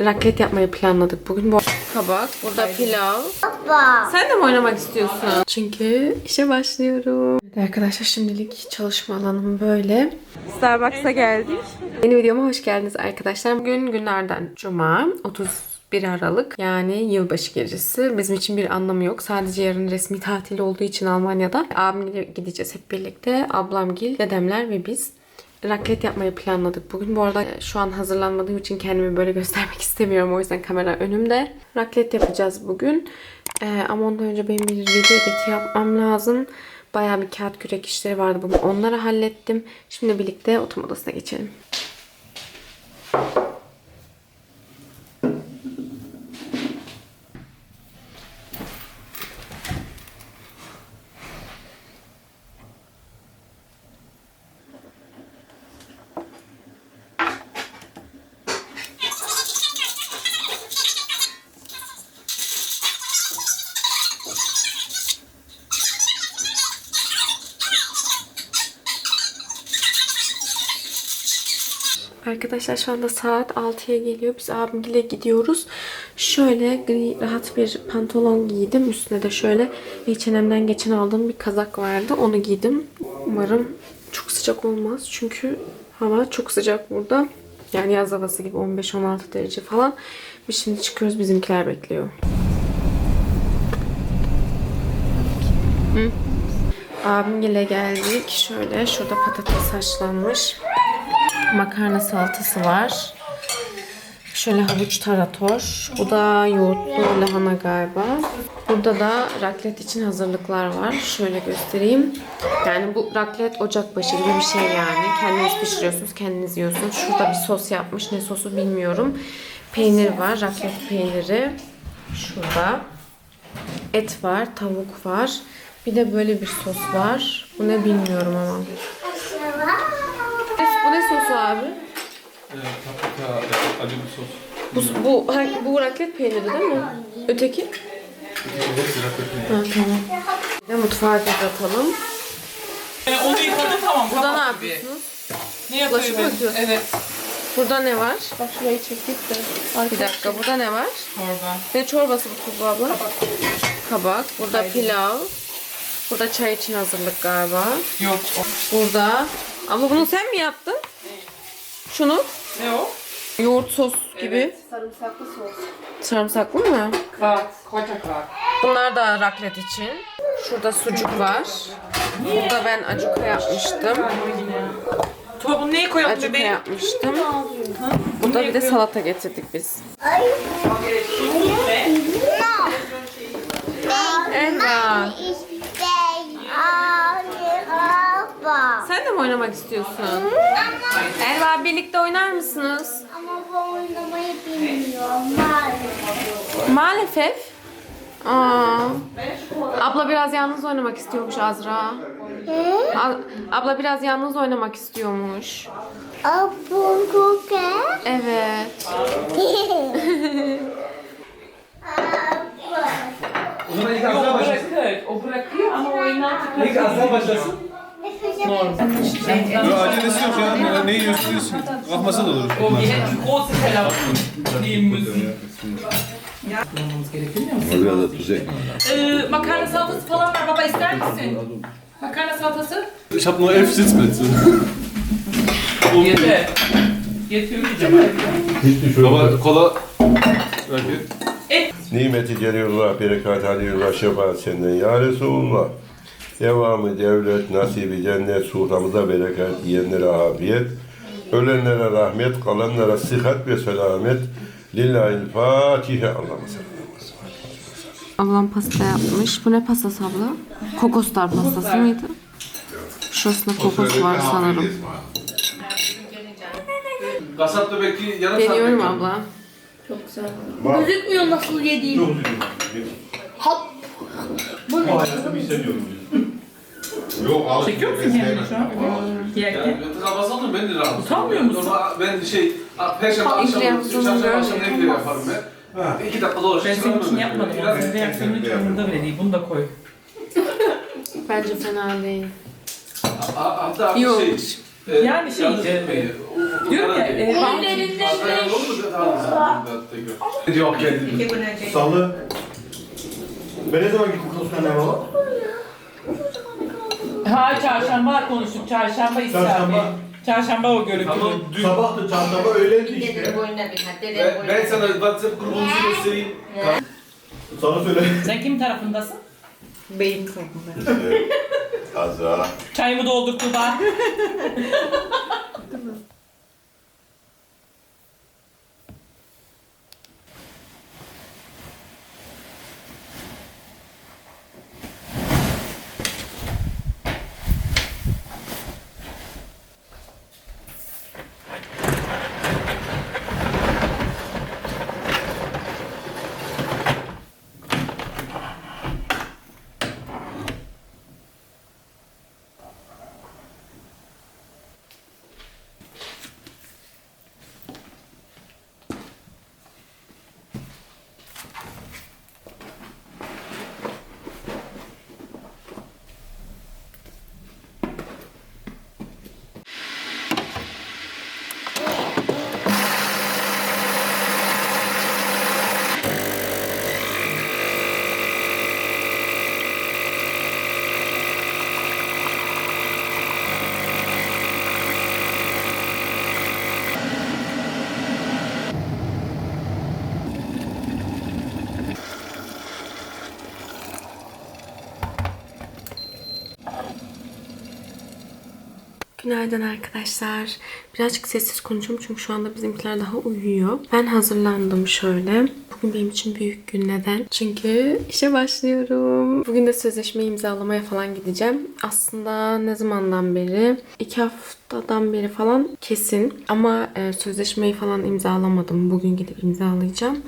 Raclette yapmayı planladık bugün. Bu kabak, burada pilav. Baba. Sen de mi oynamak istiyorsun? Çünkü işe başlıyorum. Arkadaşlar şimdilik çalışma alanım böyle. Starbucks'a geldik. Yeni videoma hoş geldiniz arkadaşlar. Bugün günlerden Cuma 31 Aralık yani yılbaşı gecesi. Bizim için bir anlamı yok. Sadece yarın resmi tatil olduğu için Almanya'da abimle gideceğiz hep birlikte. Ablamgil, dedemler ve biz. Raclette yapmayı planladık bugün. Bu arada şu an hazırlanmadığım için kendimi böyle göstermek istemiyorum. O yüzden kamera önümde. Raclette yapacağız bugün. Ee, ama ondan önce benim bir video editi yapmam lazım. Bayağı bir kağıt kürek işleri vardı bugün. Onları hallettim. Şimdi birlikte oturma odasına geçelim. Arkadaşlar şu anda saat 6'ya geliyor. Biz abimle gidiyoruz. Şöyle gri rahat bir pantolon giydim. Üstüne de şöyle H&M'den geçen aldığım bir kazak vardı. Onu giydim. Umarım çok sıcak olmaz. Çünkü hava çok sıcak burada. Yani yaz havası gibi 15-16 derece falan. Biz şimdi çıkıyoruz. Bizimkiler bekliyor. Hı. Abimle geldik. Şöyle şurada patates haşlanmış. Makarna salatası var. Şöyle havuç tarator. Bu da yoğurtlu lahana galiba. Burada da raclette için hazırlıklar var. Şöyle göstereyim. Yani bu raclette ocakbaşı gibi bir şey yani. Kendiniz pişiriyorsunuz, kendiniz yiyorsunuz. Şurada bir sos yapmış. Ne sosu bilmiyorum. Peynir var. Raclette peyniri. Şurada. Et var, tavuk var. Bir de böyle bir sos var. Bu ne bilmiyorum ama. Sosu abi? Ee, paprika, acı bir sos. Bu, bu, bu raclette peyniri değil mi? Öteki? Hepsi rakı Ha, tamam. De mutfağa göz atalım. Ee, onu yıkadım tamam. Burada ne kabak gibi. yapıyorsunuz? Ne Bulaşık mı atıyorsun? Evet. Burada ne var? Bak şurayı çektik de. Bir dakika burada ne var? Çorba. Ne çorbası bu Tuğba abla? Kabak. Burada pilav. Burada çay için hazırlık galiba. Yok. o- Burada. Ama bunu sen mi yaptın? Şunu? Ne o? Yoğurt sos gibi. Sarımsaklı sos. Sarımsaklı mı? Krak. Koca krak. Bunlar da raclette için. Şurada sucuk var. Burada ben acuka yapmıştım. Tuba bunu neye koyalım Acuka bebeğim? yapmıştım. Burada bir de salata getirdik biz. Elva. Sen de mi oynamak istiyorsun? Elva birlikte oynar mısınız? Ama bu oynamayı bilmiyorum maalesef. Maalesef. Aa. Abla biraz yalnız oynamak istiyormuş Azra. A- abla biraz yalnız oynamak istiyormuş. Kuke. Evet. O zaman ilk Azra başlasın. bırakır. O bırakıyor ama oyundan İlk Azra başlasın. Normal. Yok acelesi yok ya. Ne, yiyorsun diyorsun. Kalkmasa da olur. O yine o selam. Diyeyim müziği. Yapmamamız gerekiyor musun? Orada da tuzak. Ee, makarna salatası falan var baba ister misin? Makarna salatası? Ich hab nur elf Sitzplätze. Yeter. Getirmeyeceğim. Hiçbir şey Baba kola. Belki. Nimeti celilullah, berekat halilullah, şefaat senden ya Resulullah. Devamı devlet, nasibi cennet, suhramıza berekat, yiyenlere afiyet. Ölenlere rahmet, kalanlara sıhhat ve selamet. Lillahil Fatiha. Allah'ım Ablam pasta yapmış. Bu ne pastası abla? Kokostar pastası mıydı? Şurasında kokos var sanırım. Kasap da belki yarım saat Deniyorum bekliyor. abla. Gözükmüyor nasıl yediğim. Hop. Bu ne? Çekiyor musun yani şu an? Yerken. Ben Ramazan'da ben de rahat. Utanmıyor musun? Normal- Ben şey, Perşembe akşamı, İnkreasyonunu çarşamba akşamı ne gidiyor yaparım ben. İki dakika dolaşıp Ben senin için yapmadım. onu. Sen de yapsanın hiç umurunda bile değil. Bunu da koy. Bence fena değil. Hatta Yok. şey, Yani şey, e, diyorum ya, e, Yok geldi. Salı. Ben ne zaman gittim Toskana'ya baba? Ha çarşamba konuştuk, çarşamba İsrail. Çarşamba. Çarşamba o görüntülü. Tamam dün Sabahtı çarşamba öğlendi işte. boyuna bir hadi. ben, ben sana WhatsApp grubumuzu göstereyim. Sana söyle. Sen kim tarafındasın? Beyin tarafında. Kaza. Çayımı doldur Tuba. Günaydın arkadaşlar. Birazcık sessiz konuşuyorum çünkü şu anda bizimkiler daha uyuyor. Ben hazırlandım şöyle. Bugün benim için büyük gün neden? Çünkü işe başlıyorum. Bugün de sözleşme imzalamaya falan gideceğim. Aslında ne zamandan beri? iki haftadan beri falan kesin. Ama e, sözleşmeyi falan imzalamadım. Bugün gidip imzalayacağım.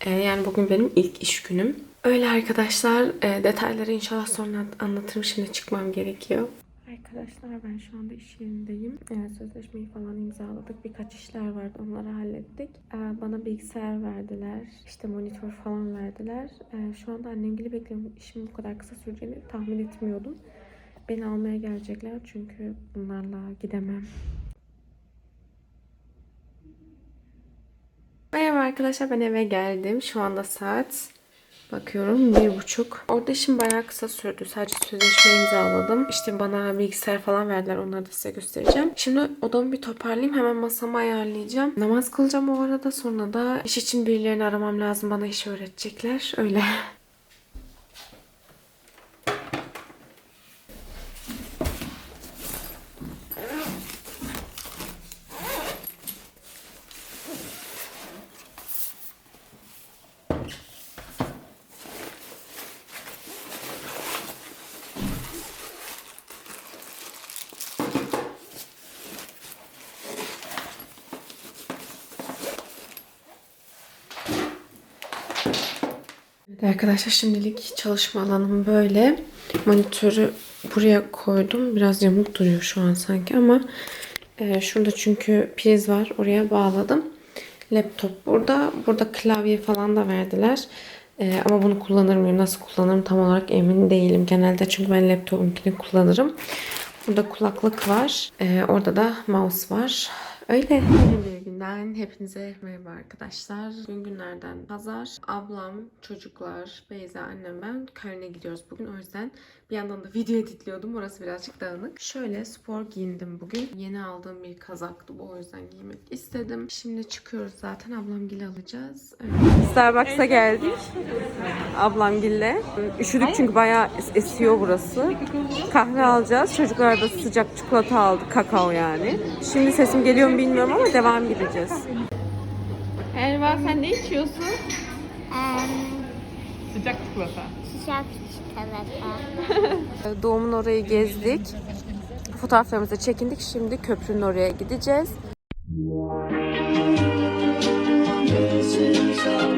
E, yani bugün benim ilk iş günüm. Öyle arkadaşlar. E, detayları inşallah sonra anlatırım. Şimdi çıkmam gerekiyor. Arkadaşlar ben şu anda iş yerindeyim. Ee, sözleşmeyi falan imzaladık. Birkaç işler vardı onları hallettik. Ee, bana bilgisayar verdiler. İşte monitör falan verdiler. Ee, şu anda annemgili bekliyorum. İşim bu kadar kısa süreceğini tahmin etmiyordum. Beni almaya gelecekler çünkü bunlarla gidemem. Merhaba arkadaşlar ben eve geldim. Şu anda saat Bakıyorum bir buçuk. Orada işim bayağı kısa sürdü. Sadece sözleşme imzaladım. İşte bana bilgisayar falan verdiler. Onları da size göstereceğim. Şimdi odamı bir toparlayayım. Hemen masamı ayarlayacağım. Namaz kılacağım o arada. Sonra da iş için birilerini aramam lazım. Bana iş öğretecekler. Öyle. arkadaşlar şimdilik çalışma alanım böyle. Monitörü buraya koydum. Biraz yamuk duruyor şu an sanki ama e, şurada çünkü priz var. Oraya bağladım. Laptop burada. Burada klavye falan da verdiler. E, ama bunu kullanır mıyım? Nasıl kullanırım tam olarak emin değilim. Genelde çünkü ben laptopunkini kullanırım. Burada kulaklık var. E, orada da mouse var. Öyle. Yeni bir günden hepinize merhaba arkadaşlar. Bugün günlerden pazar. Ablam, çocuklar, Beyza, annem ben Köln'e gidiyoruz bugün. O yüzden bir yandan da video editliyordum. Orası birazcık dağınık. Şöyle spor giyindim bugün. Yeni aldığım bir kazaktı bu. O yüzden giymek istedim. Şimdi çıkıyoruz zaten. Ablamgil'i alacağız. Starbucks'a geldik. Ablamgil'le. Üşüdük çünkü bayağı esiyor burası. Kahve alacağız. Çocuklar da sıcak çikolata aldı. Kakao yani. Şimdi sesim geliyor mu bilmiyorum ama devam gideceğiz. Erva sen ne içiyorsun? Sıcak çikolata. Sıcak çikolata. Doğumun orayı gezdik. Fotoğraflarımızı çekindik. Şimdi köprünün oraya gideceğiz. Missing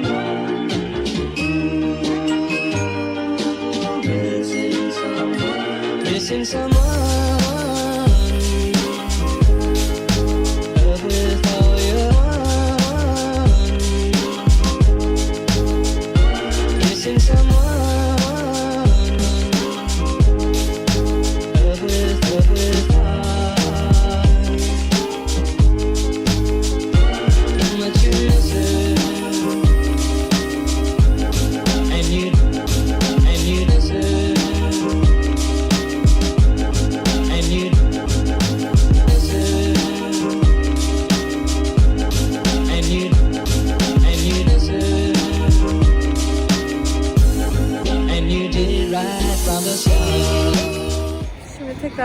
Some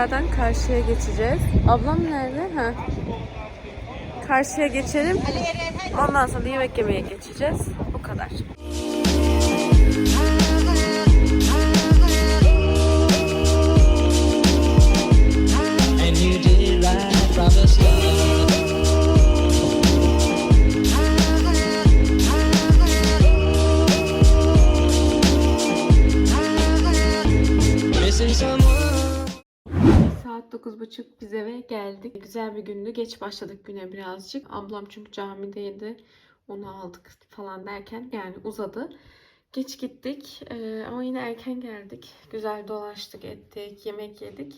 tekrardan karşıya geçeceğiz. Ablam nerede? Ha. Karşıya geçelim. Ondan sonra yemek yemeye geçeceğiz. Bu kadar. 9.30 biz eve geldik. Güzel bir gündü. Geç başladık güne birazcık. Ablam çünkü camideydi. Onu aldık falan derken yani uzadı. Geç gittik Ee, ama yine erken geldik. Güzel dolaştık ettik, yemek yedik.